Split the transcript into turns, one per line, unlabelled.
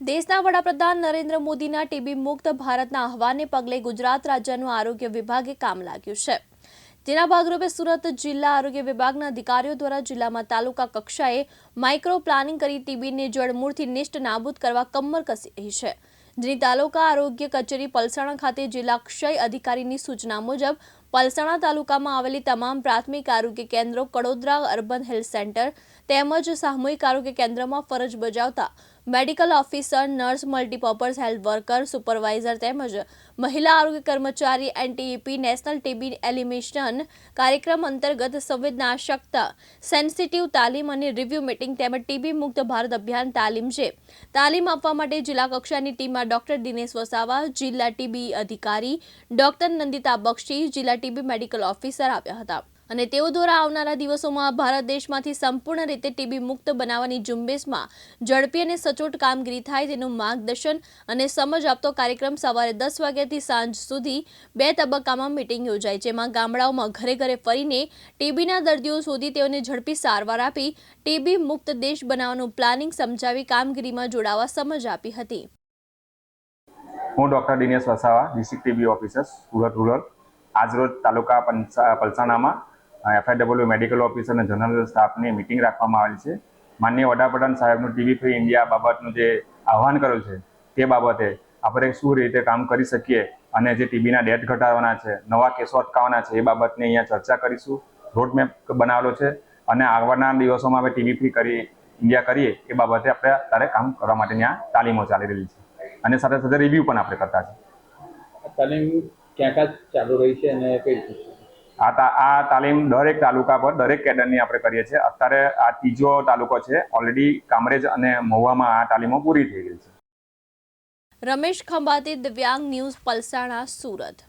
દેશના વડાપ્રધાન નરેન્દ્ર મોદીના ટીબી મુક્ત ભારતના આહવાનને પગલે ગુજરાત રાજ્યનું આરોગ્ય વિભાગે કામ લાગ્યું છે. જેના ભાગરૂપે સુરત જિલ્લા આરોગ્ય વિભાગના અધિકારીઓ દ્વારા જિલ્લામાં તાલુકા કક્ષાએ માઇક્રો પ્લાનિંગ કરી ટીબીને જળમૂળથી નિષ્ઠ નાબૂદ કરવા કમર કસી રહી છે. જેની તાલુકા આરોગ્ય કચેરી પલસાણા ખાતે જિલ્લા ક્ષય અધિકારીની સૂચના મુજબ પલસાણા તાલુકામાં આવેલી તમામ પ્રાથમિક આરોગ્ય કેન્દ્રો, કડોદરા અર્બન હેલ્થ સેન્ટર તેમજ સામૂહિક આરોગ્ય કેન્દ્રમાં ફરજ બજાવતા medical officer, nurse, multipurpose health worker, supervisor તેમજ મહિલા આરોગ્ય કર્મચારી, એનટીઈપી, નેશનલ ટીબી એલિમિનેશન કાર્યક્રમ અંતર્ગત સંવેદનાશકતા, સેન્સિટિવ તાલીમ અને રિવ્યુ મિટિંગ તેમજ ટીબી મુક્ત ભારત અભિયાન તાલીમ છે. તાલીમ આપવા માટે જિલ્લા કક્ષાની ટીમમાં ડોક્ટર દિનેશ વસાવા, જિલ્લા ટીબી અધિકારી ડોક્ટર નંદિતા બક્ષી, જિલ્લા ટીબી મેડિકલ ઓફિસર આવ્યા હતા. અને તેઓ દ્વારા આવનારા દિવસોમાં ભારત દેશમાંથી સંપૂર્ણ રીતે ટીબી મુક્ત બનાવવાની ઝુંબેશમાં ઝડપી અને સચોટ કામગીરી થાય તેનું માર્ગદર્શન અને સમજ આપતો કાર્યક્રમ સવારે દસ વાગ્યાથી સાંજ સુધી બે તબક્કામાં મિટિંગ યોજાય, જેમાં ગામડાઓમાં ઘરે ઘરે ફરીને ટીબીના દર્દીઓ સુધી તેઓને ઝડપી સારવાર આપી, ટીબી મુક્ત દેશ બનાવવાનું પ્લાનિંગ સમજાવી કામગીરીમાં જોડાવા સમજ આપી હતી.
હું doctor Dinesh Vasava, district TB officer, Surat, rural. આજરોજ તાલુકા પલસાણામાં એફઆઈડબલ્યુ મેડિકલ ઓફિસર અને જનરલ સ્ટાફની મિટિંગ રાખવામાં આવેલી છે. માનનીય વડાપ્રધાન સાહેબનું ટીવી ફ્રી ઇન્ડિયા બાબતનું જે આહવાન કર્યું છે, તે બાબતે આપણે શું રીતે કામ કરી શકીએ અને જે ટીબીના ડેથ ઘટાડવાના છે, નવા કેસો અટકાવવાના છે, એ બાબતની અહીંયા ચર્ચા કરીશું. રોડમેપ બનાવેલો છે અને આગળના દિવસોમાં આપણે ટીબી ફ્રી કરી ઇન્ડિયા કરીએ, એ બાબતે આપણે અત્યારે કામ કરવા માટે ત્યાં તાલીમો ચાલી રહી છે. અને સાથે સાથે રિવ્યૂ પણ આપણે કરતા
છીએ. તાલીમ ક્યાં ક્યાં ચાલુ રહી છે અને કઈ?
આ આ તાલીમ દરેક તાલુકા પર, દરેક કેડરની આપણે કરીએ છીએ. અત્યારે આ ત્રીજો તાલુકો છે. ઓલરેડી કામરેજ અને મહુવામાં આ તાલીમો પૂરી થઈ ગઈ છે.
રમેશ ખંભાતી, દિવ્યાંગ ન્યૂઝ, પલસાણા, સુરત.